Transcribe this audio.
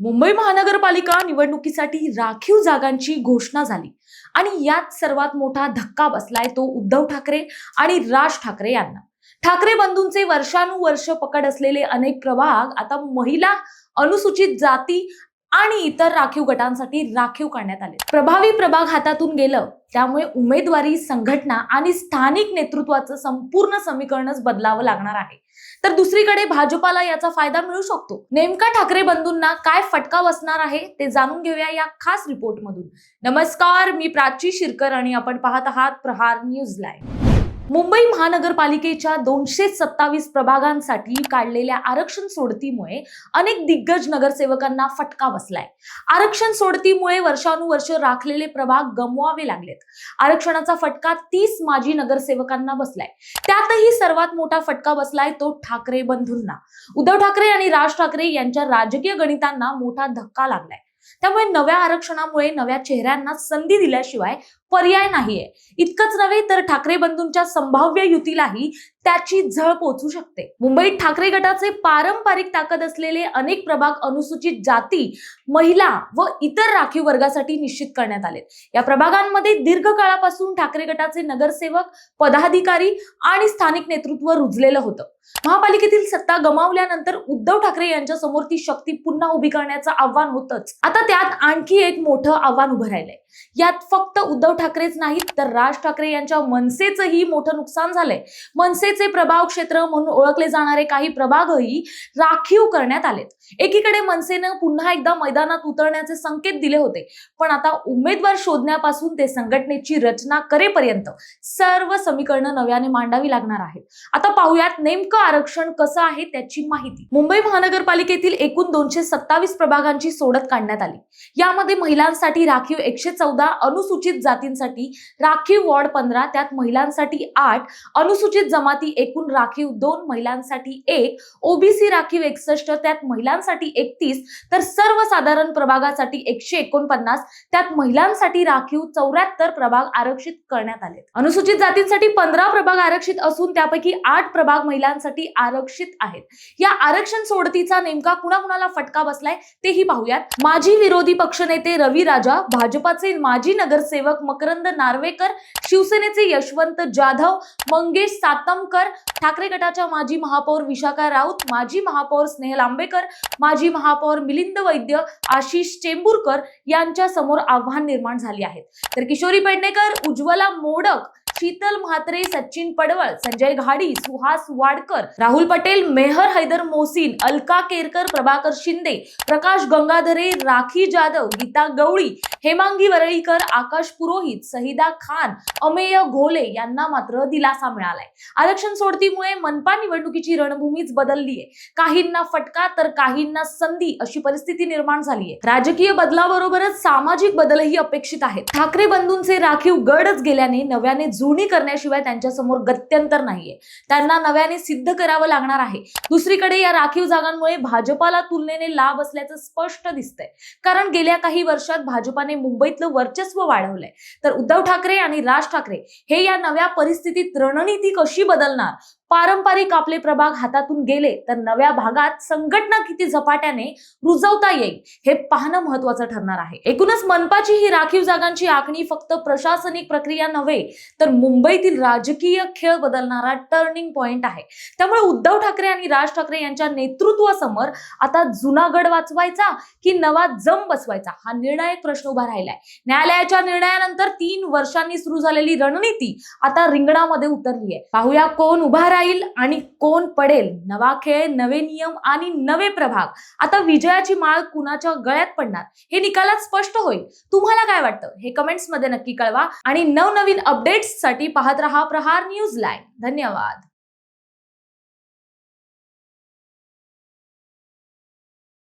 मुंबई महानगरपालिका निवडणुकीसाठी राखीव जागांची घोषणा झाली. आणि यात सर्वात मोठा धक्का बसलाय तो उद्धव ठाकरे आणि राज ठाकरे यांना. ठाकरे बंधूंचे वर्षानुवर्ष पकड असलेले अनेक प्रभाग आता महिला अनुसूचित जाती आणि इतर राखीव गटांसाठी राखीव करण्यात आले प्रभावी प्रभाग हातातून गेलं त्यामुळे उमेदवारी संघटना आणि स्थानिक नेतृत्वाचं संपूर्ण समीकरणच बदलावं लागणार आहे. तर दुसरीकडे भाजपाला याचा फायदा मिळू शकतो. नेमका ठाकरे बंधूंना काय फटका बसणार आहे ते जाणून घेऊया या खास रिपोर्टमधून. नमस्कार मी प्राची शिरकर आणि आपण पाहत आहात प्रहार न्यूज लाईव्ह. मुंबई महानगरपालिकेच्या दोनशे सत्तावीस प्रभागांसाठी काढलेल्या आरक्षण सोडतीमुळे अनेक दिग्गज नगरसेवकांना फटका बसलाय. आरक्षण सोडतीमुळे वर्षानुवर्ष राखलेले प्रभाग गमवावे लागलेत. आरक्षणाचा फटका तीस माजी नगरसेवकांना बसलाय. त्यातही सर्वात मोठा फटका बसलाय तो ठाकरे बंधूंना. उद्धव ठाकरे आणि राज ठाकरे यांच्या राजकीय गणितांना मोठा धक्का लागलाय. त्यामुळे नव्या आरक्षणामुळे नव्या चेहऱ्यांना संधी दिल्याशिवाय पर्याय नाहीये. इतकंच नव्हे तर ठाकरे बंधूंच्या संभाव्य युतीलाही त्याची झळ पोचू शकते. मुंबईत ठाकरे गटाचे पारंपरिक ताकद असलेले अनेक प्रभाग अनुसूचित जाती महिला व इतर राखीव वर्गासाठी निश्चित करण्यात आले या प्रभागांमध्ये दीर्घकाळापासून ठाकरे गटाचे नगरसेवक पदाधिकारी आणि स्थानिक नेतृत्व रुजलेलं होतं. महापालिकेतील सत्ता गमावल्यानंतर उद्धव ठाकरे यांच्या समोर ती शक्ती पुन्हा उभी करण्याचं आव्हान होतच. आता त्यात आणखी एक मोठं आव्हान उभं राहिलंय. यात फक्त उद्धव ठाकरेच नाहीत तर राज ठाकरे यांच्या मनसेचंही मोठं नुकसान झालंय. मनसेचे प्रभाव क्षेत्र म्हणून ओळखले जाणारे काही प्रभागही राखीव करण्यात आलेत. एकीकडे मनसेनं पुन्हा एकदा मैदानात उतरण्याचे संकेत दिले होते पण आता उमेदवार शोधण्यापासून ते संघटनेची रचना करेपर्यंत सर्व समीकरणं नव्याने मांडावी लागणार आहेत. आता पाहूयात नेमकं आरक्षण कसं आहे त्याची माहिती. मुंबई महानगरपालिकेतील एकूण दोनशे सत्तावीस प्रभागांची सोडत काढण्यात आली. यामध्ये महिलांसाठी राखीव एकशे चौदा अनुसूचित जाती जातींसाठी राखीव वॉर्ड पंधरा त्यात महिलांसाठी आठ अनुसूचित जमाती एकूण राखीव दोन महिलांसाठी एक ओबीसी राखीव एकसष्ट त्यात महिलांसाठी एकतीस तर सर्वसाधारण प्रभागासाठी एकशे एकोणपन्नास त्यात महिलांसाठी राखीव चौऱ्याहत्तर प्रभाग आरक्षित करण्यात आले अनुसूचित जातींसाठी पंधरा प्रभाग आरक्षित असून त्यापैकी आठ प्रभाग महिलांसाठी आरक्षित आहेत. या आरक्षण सोडतीचा नेमका कुणाकुणाला फटका बसलाय तेही पाहूयात. माजी विरोधी पक्षनेते रवी राजा भाजपाचे माजी नगरसेवक मकरंद नार्वेकर शिवसेनेचे यशवंत जाधव मंगेश सातमकर ठाकरे गटाच्या माजी महापौर विशाखा राऊत माजी महापौर स्नेहल आंबेकर माजी महापौर मिलिंद वैद्य आशिष चेंबूरकर यांच्या समोर आव्हान निर्माण झाले आहेत. तर किशोरी पेडणेकर उज्ज्वला मोडक शीतल म्हात्रे सचिन पडवळ संजय घाडी सुहास वाडकर राहुल पटेल मेहर हैदर मोसीन अलका केरकर प्रभाकर शिंदे प्रकाश गंगाधरे राखी जाधव गीता गवळी हेमांगी वरळीकर आकाश पुरोहित सहिदा खान अमेय घोले यांना मात्र दिलासा मिळालाय. आरक्षण सोडतीमुळे मनपा निवडणुकीची रणभूमीच बदललीय. काहींना फटका तर काहींना संधी अशी परिस्थिती निर्माण झालीय. राजकीय बदलाबरोबरच सामाजिक बदलही अपेक्षित आहेत. ठाकरे बंधूंचे राखीव गडच गेल्याने नव्याने जुनी करण्याशिवाय त्यांच्यासमोर गत्यंतर नाहीये. त्यांना नव्याने सिद्ध करावं लागणार आहे. दुसरीकडे या राखीव जागांमुळे भाजपाला तुलनेने लाभ असल्याचं स्पष्ट दिसतंय. कारण गेल्या काही वर्षात भाजपाने मुंबईतलं वर्चस्व वाढवलंय. तर उद्धव ठाकरे आणि राज ठाकरे हे या नव्या परिस्थितीत रणनीती कशी बदलणार? पारंपरिक आपले प्रभाग हातातून गेले तर नव्या भागात संघटना किती झपाट्याने रुजवता येईल हे पाहणं महत्वाचं ठरणार आहे. एकूणच मनपाची ही राखीव जागांची आखणी फक्त प्रशासनिक प्रक्रिया नव्हे तर मुंबईतील राजकीय खेळ बदलणारा टर्निंग पॉइंट आहे. त्यामुळे उद्धव ठाकरे आणि राज ठाकरे यांच्या नेतृत्वासमोर आता जुना गड वाचवायचा की नवा जम बसवायचा हा निर्णायक प्रश्न उभा राहिलाय. न्यायालयाच्या निर्णयानंतर तीन वर्षांनी सुरू झालेली रणनीती आता रिंगणामध्ये उतरली आहे पाहूया कोण उभा राहील आणि कोण पडेल? नवा खेळ नवे नियम आणि नवे प्रभाग. आता विजयाची माळ कुणाच्या गळ्यात पडणार? हे निकालात स्पष्ट होईल. तुम्हाला काय वाटतं? हे कमेंट्समध्ये नक्की कळवा. आणि नवनवीन अपडेट्ससाठी पाहत रहा प्रहार न्यूज लाईव्ह. धन्यवाद.